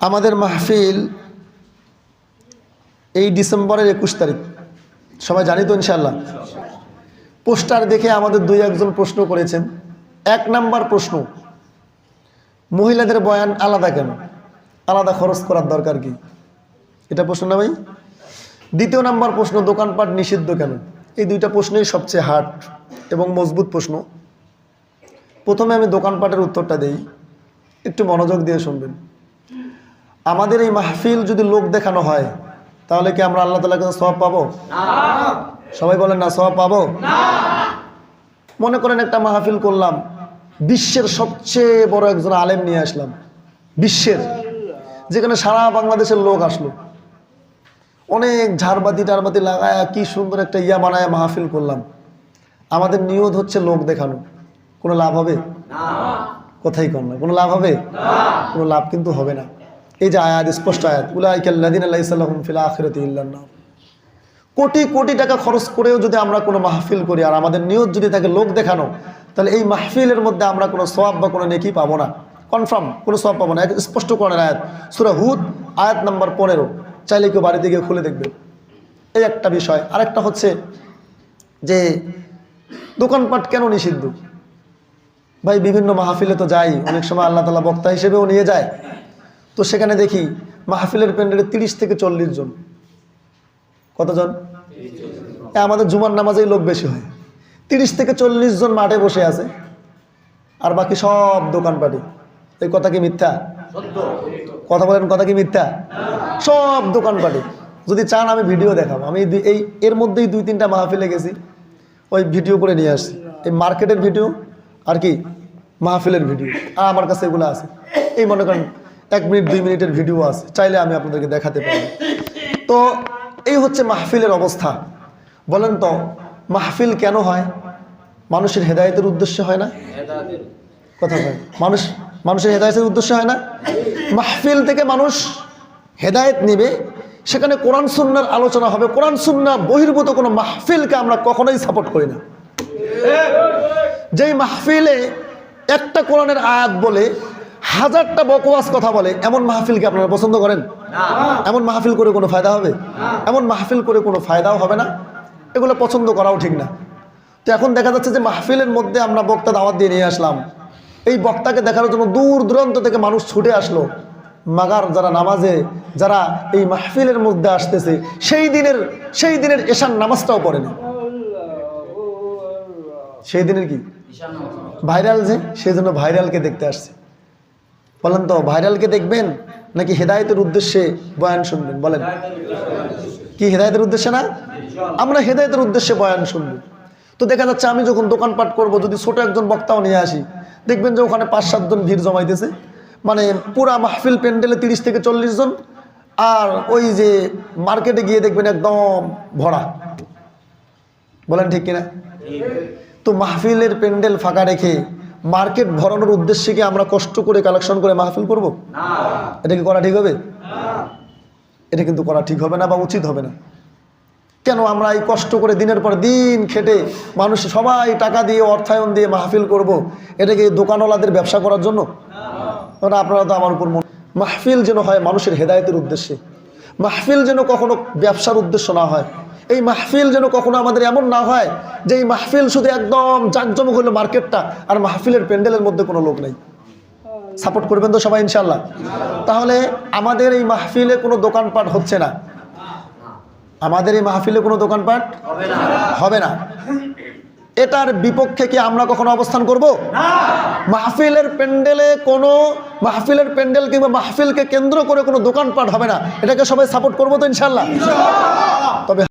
আমাদের মাহফিল এই ডিসেম্বরের একুশ তারিখ। সবাই জানি তো ইনশাল্লাহ পোস্টার দেখে আমাদের দুই একজন প্রশ্ন করেছেন। এক নাম্বার প্রশ্ন, মহিলাদের বয়ান আলাদা কেন? আলাদা খরচ করার দরকার কি? এটা প্রশ্ন না ভাই? দ্বিতীয় নাম্বার প্রশ্ন, দোকানপাট নিষিদ্ধ কেন? এই দুইটা প্রশ্নই সবচেয়ে হার্ড এবং মজবুত প্রশ্ন। প্রথমে আমি দোকানপাটের উত্তরটা দেই। একটু মনোযোগ দিয়ে শুনবেন। আমাদের এই মাহফিল যদি লোক দেখানো হয় তাহলে কি আমরা আল্লাহ তালা কাছে সব পাবো? সবাই বলেন না সব পাবো? মনে করেন একটা মাহফিল করলাম বিশ্বের সবচেয়ে বড় একজন আলেম নিয়ে আসলাম বিশ্বের যেখানে সারা বাংলাদেশের লোক আসলো। অনেক ঝাড়বাতি টারবাতি লাগায় কি সুন্দর একটা ইয়া বানায় মাহফিল করলাম। আমাদের নিয়ত হচ্ছে লোক দেখানো। কোনো লাভ হবে? কথাই কম না। কোনো লাভ হবে? কোনো লাভ কিন্তু হবে না। এই যে আয়াত, স্পষ্ট আয়াত উলাইকাল্লাদিন আল্লাহিসাল্লাহম ফিল আখিরাতি ইল্লান্না কোটি কোটি টাকা খরচ করেও যদি আমরা কোনো মাহফিল করি আর আমাদের নিয়ত যদি থাকে লোক দেখানো, তাহলে এই মাহফিলের মধ্যে আমরা কোনো সওয়াব বা কোনো নেকি পাবো না। কনফার্ম কোনো সওয়াব পাবো না। এক স্পষ্ট করেন আয়াত, সুরা হুদ, আয়াত নাম্বার পনেরো। চাইলে কেউ বাড়িতে গিয়ে খুলে দেখবে। এই একটা বিষয়। আরেকটা হচ্ছে যে দোকানপাট কেন নিষিদ্ধ? ভাই, বিভিন্ন মাহফিলে তো যাই, অনেক সময় আল্লাহ তালা বক্তা হিসেবেও নিয়ে যায়। তো সেখানে দেখি মাহফিলের প্যান্ডেলে তিরিশ থেকে চল্লিশ জন। কতজন? আমাদের জুমার নামাজেই লোক বেশি হয়। তিরিশ থেকে চল্লিশ জন মাঠে বসে আছে। আর বাকি সব দোকানপাটি। এই কথা কি মিথ্যা? কথা বলেন, কথা কি মিথ্যা? সব দোকানপাটি। যদি চান আমি ভিডিও দেখাবো। আমি এই, এর মধ্যেই দুই, তিনটা মাহফিলে গেছি। ওই ভিডিও করে নিয়ে আসছি। এই মার্কেটের ভিডিও আর কি মাহফিলের ভিডিও। আর আমার কাছে এগুলো আছে। এই মনে করেন এক মিনিট, দুই মিনিটের ভিডিও আছে, চাইলে আমি আপনাদেরকে দেখাতে পারি। তো এই হচ্ছে মাহফিলের অবস্থা। বলেন তো, মাহফিল কেন হয়? মানুষের হেদায়েতের উদ্দেশ্য হয় না? কথা হয় মানুষ, মানুষের হেদায়েতের উদ্দেশ্য হয় না? মাহফিল থেকে মানুষ হেদায়েত নেবে। সেখানে কোরআন সুন্নার আলোচনা হবে। কোরআন সুন্না বহির্ভূত কোনো মাহফিলকে আমরা কখনোই সাপোর্ট করি না। যেই মাহফিলে একটা কোরআনের আয়াত বলে হাজারটা বকওয়াস কথা বলে এমন মাহফিলকে আপনারা পছন্দ করেন? এমন মাহফিল করে কোনো ফায়দা হবে? এমন মাহফিল করে কোনো ফায়দাও হবে না? এগুলো পছন্দ করাও ঠিক না। তো এখন দেখা যাচ্ছে যে মাহফিলের মধ্যে আমরা বক্তা দাওয়াত দিয়ে নিয়ে আসলাম। এই বক্তাকে দেখার জন্য দূর দূরান্ত থেকে মানুষ ছুটে আসলো। মাগার যারা নামাজে যারা এই মাহফিলের মধ্যে আসতেছে সেই দিনের সেই দিনের এশান নামাজটাও পড়েনি। সেই দিনের কি? ভাইরাল যে সেই জন্য ভাইরালকে দেখতে আসছে। বলেন তো, ভাইরালকে দেখবেন নাকি হেদায়েতের উদ্দেশ্যে বয়ান শুনবেন? বলেন। কি, হেদায়তের উদ্দেশ্যে না? আমরা হেদায়তের উদ্দেশ্যে বয়ান শুনব। তো দেখা যাচ্ছে আমি যখন দোকানপাট করব, যদি ছোট একজন বক্তাও নিয়ে আসি, দেখবেন যে ওখানে পাঁচ সাতজন ভিড় জমাইতেছে। মানে পুরা মাহফিল প্যান্ডেলে তিরিশ থেকে চল্লিশ জন, আর ওই যে মার্কেটে গিয়ে দেখবেন একদম ভরা। বলেন ঠিক কিনা? তো মাহফিলের প্যান্ডেল ফাঁকা রেখে মার্কেট ভরানোর উদ্দেশ্যে কি আমরা কষ্ট করে কালেকশন করে মাহফিল করব? এটা কি করা ঠিক হবে? এটা কিন্তু করা ঠিক হবে না বা উচিত হবে না। কেন আমরা এই কষ্ট করে দিনের পর দিন খেটে মানুষ সবাই টাকা দিয়ে অর্থায়ন দিয়ে মাহফিল করব। এটা কি দোকানওয়ালাদের ব্যবসা করার জন্য? ওটা আপনারা তো আমার উপর মন- মাহফিল যেন হয় মানুষের হেদায়েতের উদ্দেশ্যে। মাহফিল যেন কখনো ব্যবসার উদ্দেশ্য না হয়। এই মাহফিল যেন কখনো আমাদের এমন না হয় যে এই মাহফিল শুধু একদম জাঁকজমক হলো মার্কেটটা আর মাহফিলের প্যান্ডেলের মধ্যে কোনো লোক নেই। সাপোর্ট করবেন তো সবাই ইনশাল্লাহ তাহলে আমাদের এই মাহফিলে কোনো দোকানপাট হচ্ছে না। আমাদের এই মাহফিলে কোনো দোকানপাট হবে না। এটার বিপক্ষে কি আমরা কখনো অবস্থান করব? মাহফিলের প্যান্ডেলে কোনো মাহফিলের প্যান্ডেল কিংবা মাহফিলকে কেন্দ্র করে কোনো দোকানপাট হবে না। এটাকে সবাই সাপোর্ট করব তো ইনশাল্লাহ তবে